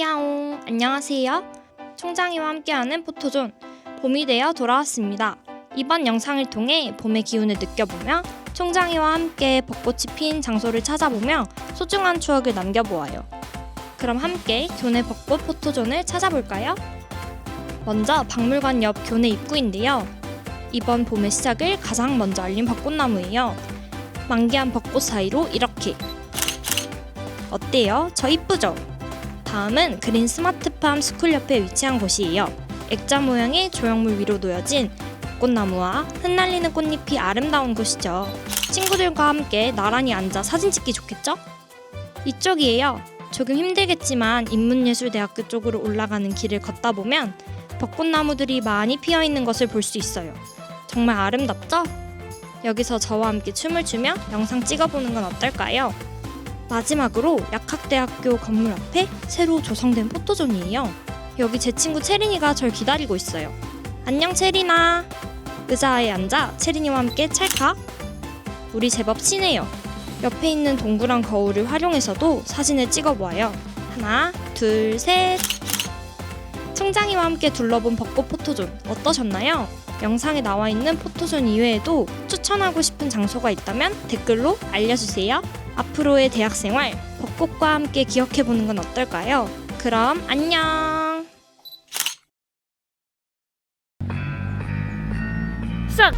야옹. 안녕하세요. 총장이와 함께하는 포토존 봄이 되어 돌아왔습니다. 이번 영상을 통해 봄의 기운을 느껴보며 총장이와 함께 벚꽃이 핀 장소를 찾아보며 소중한 추억을 남겨보아요. 그럼 함께 교내 벚꽃 포토존을 찾아볼까요? 먼저 박물관 옆 교내 입구인데요. 이번 봄의 시작을 가장 먼저 알린 벚꽃나무예요. 만개한 벚꽃 사이로 이렇게. 어때요? 저 이쁘죠? 다음은 그린 스마트팜 스쿨 옆에 위치한 곳이에요. 액자 모양의 조형물 위로 놓여진 벚꽃나무와 흩날리는 꽃잎이 아름다운 곳이죠. 친구들과 함께 나란히 앉아 사진 찍기 좋겠죠? 이쪽이에요. 조금 힘들겠지만 인문예술대학교 쪽으로 올라가는 길을 걷다 보면 벚꽃나무들이 많이 피어 있는 것을 볼 수 있어요. 정말 아름답죠? 여기서 저와 함께 춤을 추며 영상 찍어보는 건 어떨까요? 마지막으로 약학대학교 건물 앞에 새로 조성된 포토존이에요. 여기 제 친구 체린이가 절 기다리고 있어요. 안녕 체린아. 의자에 앉아 체린이와 함께 찰칵. 우리 제법 친해요. 옆에 있는 동그란 거울을 활용해서도 사진을 찍어보아요. 하나, 둘, 셋. 총장이와 함께 둘러본 벚꽃 포토존 어떠셨나요? 영상에 나와 있는 포토존 이외에도 추천하고 싶은 장소가 있다면 댓글로 알려주세요. 앞으로의 대학 생활 벚꽃과 함께 기억해 보는 건 어떨까요? 그럼 안녕. 선